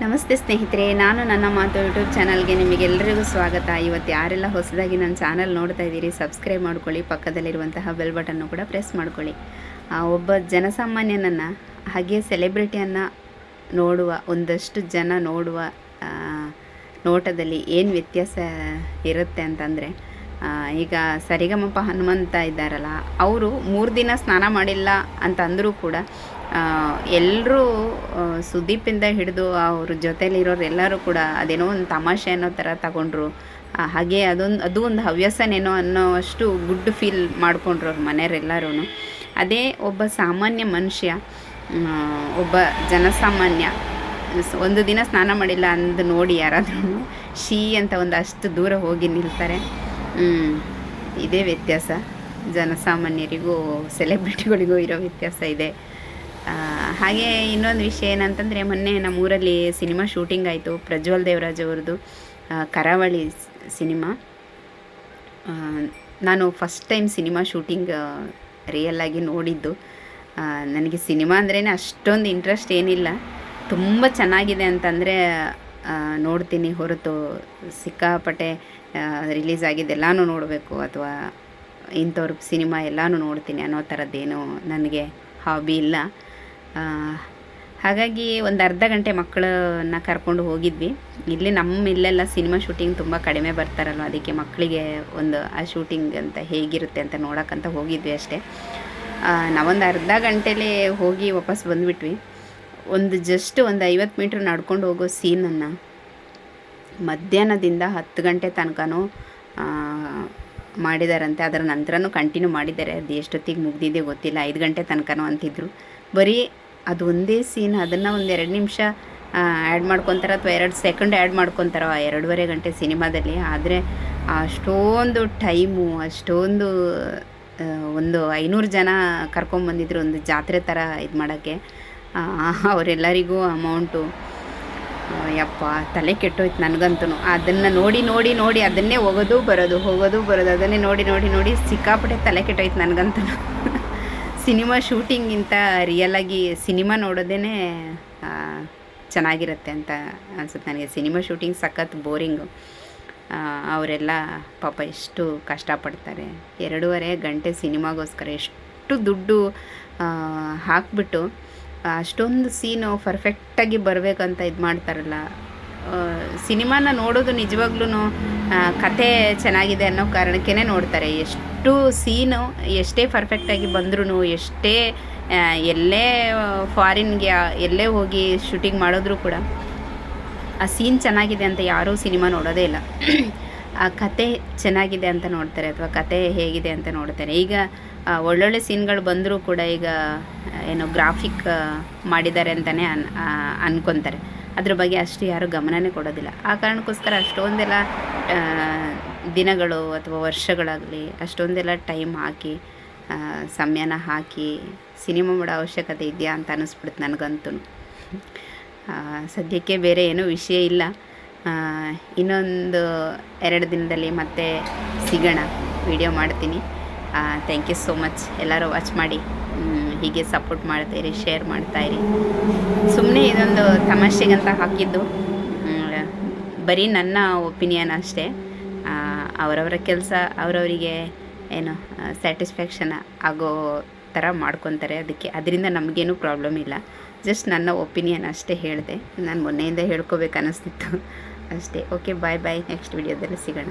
ನಮಸ್ತೆ ಸ್ನೇಹಿತರೆ ನಾನು ನನ್ನ ಮಾತು ಯೂಟ್ಯೂಬ್ ಚಾನಲ್ಗೆ ನಿಮಗೆಲ್ಲರಿಗೂ ಸ್ವಾಗತ. ಇವತ್ತು ಯಾರೆಲ್ಲ ಹೊಸದಾಗಿ ನನ್ನ ಚಾನಲ್ ನೋಡ್ತಾ ಇದ್ದೀರಿ ಸಬ್ಸ್ಕ್ರೈಬ್ ಮಾಡ್ಕೊಳ್ಳಿ ಪಕ್ಕದಲ್ಲಿರುವಂತಹ ಬೆಲ್ ಬಟನ್ನು ಕೂಡ ಪ್ರೆಸ್ ಮಾಡ್ಕೊಳ್ಳಿ. ಆ, ಒಬ್ಬ ಜನಸಾಮಾನ್ಯನನ್ನು ಹಾಗೆ ಸೆಲೆಬ್ರಿಟಿಯನ್ನು ನೋಡುವ ಒಂದಷ್ಟು ಜನ ನೋಡುವ ನೋಟದಲ್ಲಿ ಏನು ವ್ಯತ್ಯಾಸ ಇರುತ್ತೆ ಅಂತಂದರೆ ಈಗ ಸರಿಗಮಪ ಹನುಮಂತ ಇದ್ದಾರಲ್ಲ, ಅವರು ಮೂರು ದಿನ ಸ್ನಾನ ಮಾಡಿಲ್ಲ ಅಂತ ಅಂದರೂ ಕೂಡ ಎಲ್ಲರೂ ಸುದೀಪಿಂದ ಹಿಡಿದು ಅವ್ರ ಜೊತೆಲಿರೋರು ಎಲ್ಲರೂ ಕೂಡ ಅದೇನೋ ಒಂದು ತಮಾಷೆ ಅನ್ನೋ ಥರ ತಗೊಂಡ್ರು ಹಾಗೆ ಅದೊಂದು, ಅದು ಒಂದು ಹವ್ಯಾಸನೇನೋ ಅನ್ನೋ ಅಷ್ಟು ಗುಡ್ ಫೀಲ್ ಮಾಡ್ಕೊಂಡ್ರು ಅವ್ರ ಮನೆಯವರೆಲ್ಲರೂ ಅದೇ ಒಬ್ಬ ಸಾಮಾನ್ಯ ಮನುಷ್ಯ ಒಬ್ಬ ಜನಸಾಮಾನ್ಯ ಒಂದು ದಿನ ಸ್ನಾನ ಮಾಡಿಲ್ಲ ಅಂದು ನೋಡಿ ಯಾರಾದ್ರೂ ಶೀ ಅಂತ ಒಂದು ಅಷ್ಟು ದೂರ ಹೋಗಿ ನಿಲ್ತಾರೆ. ಇದೇ ವ್ಯತ್ಯಾಸ. ಜನಸಾಮಾನ್ಯರಿಗೂ ಸೆಲೆಬ್ರಿಟಿಗಳಿಗೂ ಇರೋ ವ್ಯತ್ಯಾಸ ಇದೆ. ಹಾಗೆ ಇನ್ನೊಂದು ವಿಷಯ ಏನಂತಂದರೆ, ಮೊನ್ನೆ ನಮ್ಮೂರಲ್ಲಿ ಸಿನಿಮಾ ಶೂಟಿಂಗ್ ಆಯಿತು. ಪ್ರಜ್ವಲ್ ದೇವರಾಜ್ ಅವ್ರದ್ದು ಕರಾವಳಿ ಸಿನಿಮಾ. ನಾನು first time cinema shooting real ನೋಡಿದ್ದು. ನನಗೆ ಸಿನಿಮಾ ಅಂದ್ರೇ ಅಷ್ಟೊಂದು ಇಂಟ್ರೆಸ್ಟ್ ಏನಿಲ್ಲ. ತುಂಬ ಚೆನ್ನಾಗಿದೆ ಅಂತಂದರೆ ನೋಡ್ತೀನಿ ಹೊರತು ಸಿಕ್ಕಾಪಟ್ಟೆ ರಿಲೀಸ್ ಆಗಿದ್ದೆಲ್ಲನೂ ನೋಡಬೇಕು ಅಥವಾ ಇಂಥವ್ರ ಸಿನಿಮಾ ಎಲ್ಲನೂ ನೋಡ್ತೀನಿ ಅನ್ನೋ ಥರದ್ದೇನು ನನಗೆ ಹಾಬಿ ಇಲ್ಲ. ಹಾಗಾಗಿ ಒಂದು ಅರ್ಧ ಗಂಟೆ ಮಕ್ಕಳನ್ನ ಕರ್ಕೊಂಡು ಹೋಗಿದ್ವಿ. ಇಲ್ಲಿ ನಮ್ಮ ಇಲ್ಲೆಲ್ಲ ಸಿನಿಮಾ ಶೂಟಿಂಗ್ ತುಂಬ ಕಡಿಮೆ ಬರ್ತಾರಲ್ವ, ಅದಕ್ಕೆ ಮಕ್ಕಳಿಗೆ ಒಂದು ಆ ಶೂಟಿಂಗ್ ಅಂತ ಹೇಗಿರುತ್ತೆ ಅಂತ ನೋಡೋಕ್ಕಂತ ಹೋಗಿದ್ವಿ ಅಷ್ಟೇ. ನಾವೊಂದು ಅರ್ಧ ಗಂಟೆಲೇ ಹೋಗಿ ವಾಪಸ್ ಬಂದುಬಿಟ್ವಿ. ಒಂದು ಜಸ್ಟ್ ಒಂದು ಐವತ್ತು ಮೀಟ್ರ್ ನಡ್ಕೊಂಡು ಹೋಗೋ ಸೀನನ್ನು ಮಧ್ಯಾಹ್ನದಿಂದ ಹತ್ತು ಗಂಟೆ ತನಕನೂ ಮಾಡಿದಾರಂತೆ. ಅದರ ನಂತರನೂ ಕಂಟಿನ್ಯೂ ಮಾಡಿದ್ದಾರೆ. ಅದು ಎಷ್ಟೊತ್ತಿಗೆ ಮುಗ್ದಿದೆ ಗೊತ್ತಿಲ್ಲ. ಐದು ಗಂಟೆ ತನಕನೂ ಅಂತಿದ್ರು. ಬರೀ ಅದು ಒಂದೇ ಸೀನ್ ಅದನ್ನು ಒಂದು ಎರಡು ನಿಮಿಷ ಆ್ಯಡ್ ಮಾಡ್ಕೊತಾರೆ ಅಥವಾ ಎರಡು ಸೆಕೆಂಡ್ ಆ್ಯಡ್ ಮಾಡ್ಕೊತಾರೋ ಆ ಎರಡೂವರೆ ಗಂಟೆ ಸಿನಿಮಾದಲ್ಲಿ. ಆದರೆ ಅಷ್ಟೊಂದು ಟೈಮು, ಅಷ್ಟೊಂದು ಒಂದು ಐನೂರು ಜನ ಕರ್ಕೊಂಬಂದಿದ್ರು ಒಂದು ಜಾತ್ರೆ ಥರ ಇದು ಮಾಡೋಕ್ಕೆ. ಅವರೆಲ್ಲರಿಗೂ ಅಮೌಂಟು ಯಪ್ಪ, ತಲೆ ಕೆಟ್ಟೋಯ್ತು ನನಗಂತೂ ಅದನ್ನು ನೋಡಿ ನೋಡಿ ನೋಡಿ, ಅದನ್ನೇ ಹೋಗೋದು ಬರೋದು ಹೋಗೋದು, ಬರೋದು, ಅದನ್ನೇ ನೋಡಿ ನೋಡಿ ನೋಡಿ ಸಿಕ್ಕಾಪಟ್ಟೆ ತಲೆ ಕೆಟ್ಟೋಯ್ತು ನನಗಂತೂ ಸಿನಿಮಾ ಶೂಟಿಂಗಿಂತ ರಿಯಲಾಗಿ ಸಿನಿಮಾ ನೋಡೋದೇ ಚೆನ್ನಾಗಿರುತ್ತೆ ಅಂತ ಅನ್ಸುತ್ತೆ ನನಗೆ. ಸಿನಿಮಾ ಶೂಟಿಂಗ್ ಸಖತ್ ಬೋರಿಂಗು. ಅವರೆಲ್ಲ ಪಾಪ ಎಷ್ಟು ಕಷ್ಟಪಡ್ತಾರೆ. ಎರಡೂವರೆ ಗಂಟೆ ಸಿನಿಮಾಗೋಸ್ಕರ ಎಷ್ಟು ದುಡ್ಡು ಹಾಕ್ಬಿಟ್ಟು ಅಷ್ಟೊಂದು ಸೀನು ಪರ್ಫೆಕ್ಟಾಗಿ ಬರಬೇಕಂತ ಇದು ಮಾಡ್ತಾರಲ್ಲ. ಸಿನಿಮಾನ ನೋಡೋದು ನಿಜವಾಗ್ಲೂ ಕತೆ ಚೆನ್ನಾಗಿದೆ ಅನ್ನೋ ಕಾರಣಕ್ಕೇ ನೋಡ್ತಾರೆ. ಎಷ್ಟು ಸೀನು ಎಷ್ಟೇ ಪರ್ಫೆಕ್ಟಾಗಿ ಬಂದ್ರೂ ಎಷ್ಟೇ ಎಲ್ಲೇ ಫಾರಿನ್ಗೆ ಎಲ್ಲೇ ಹೋಗಿ ಶೂಟಿಂಗ್ ಮಾಡಿದ್ರೂ ಕೂಡ ಆ ಸೀನ್ ಚೆನ್ನಾಗಿದೆ ಅಂತ ಯಾರೂ ಸಿನಿಮಾ ನೋಡೋದೇ ಇಲ್ಲ. ಆ ಕತೆ ಚೆನ್ನಾಗಿದೆ ಅಂತ ನೋಡ್ತಾರೆ, ಅಥವಾ ಕತೆ ಹೇಗಿದೆ ಅಂತ ನೋಡ್ತಾರೆ. ಈಗ ಒಳ್ಳೊಳ್ಳೆ ಸೀನ್ಗಳು ಬಂದರೂ ಕೂಡ ಈಗ ಏನು ಗ್ರಾಫಿಕ್ ಮಾಡಿದ್ದಾರೆ ಅಂತಲೇ ಅನ್ ಅನ್ಕೊತಾರೆ. ಅದ್ರ ಬಗ್ಗೆ ಅಷ್ಟು ಯಾರೂ ಗಮನನೇ ಕೊಡೋದಿಲ್ಲ. ಆ ಕಾರಣಕ್ಕೋಸ್ಕರ ಅಷ್ಟೊಂದೆಲ್ಲ ದಿನಗಳು ಅಥವಾ ವರ್ಷಗಳಾಗಲಿ ಅಷ್ಟೊಂದೆಲ್ಲ ಟೈಮ್ ಹಾಕಿ ಸಮಯನ ಹಾಕಿ ಸಿನಿಮಾ ಮಾಡೋ ಅವಶ್ಯಕತೆ ಇದೆಯಾ ಅಂತ ಅನ್ನಿಸ್ಬಿಡುತ್ತೆ ನನಗಂತೂ. ಸದ್ಯಕ್ಕೆ ಬೇರೆ ಏನೂ ವಿಷಯ ಇಲ್ಲ. ಇನ್ನೊಂದು ಎರಡು ದಿನದಲ್ಲಿ ಮತ್ತೆ ಸಿಗೋಣ. ವಿಡಿಯೋ ಮಾಡ್ತೀನಿ. ಥ್ಯಾಂಕ್ ಯು ಸೋ ಮಚ್ ಎಲ್ಲರೂ ವಾಚ್ ಮಾಡಿ. ಹೀಗೆ ಸಪೋರ್ಟ್ ಮಾಡ್ತಾಯಿರಿ ಶೇರ್ ಮಾಡ್ತಾಯಿರಿ ಸುಮ್ಮನೆ ಇದೊಂದು ತಮಾಷೆಗಂತ ಹಾಕಿದ್ದು. ಬರೀ ನನ್ನ ಒಪಿನಿಯನ್ ಅಷ್ಟೇ. ಅವರವರ ಕೆಲಸ, ಅವರವರಿಗೆ ಏನು ಸ್ಯಾಟಿಸ್ಫ್ಯಾಕ್ಷನ್ ಆಗೋ ಥರ ಮಾಡ್ಕೊತಾರೆ ಅದಕ್ಕೆ. ಅದರಿಂದ ನಮಗೇನು ಪ್ರಾಬ್ಲಮ್ ಇಲ್ಲ. ಜಸ್ಟ್ ನನ್ನ ಒಪಿನಿಯನ್ ಅಷ್ಟೇ ಹೇಳಿದೆ. ನಾನು ಮೊನ್ನೆಯಿಂದ ಹೇಳ್ಕೋಬೇಕು ಅನ್ನಿಸ್ತಿತ್ತು ಅಷ್ಟೇ. ಓಕೆ ಬಾಯ್ ಬಾಯ್ ನೆಕ್ಸ್ಟ್ ವಿಡಿಯೋದಲ್ಲಿ ಸಿಗೋಣ.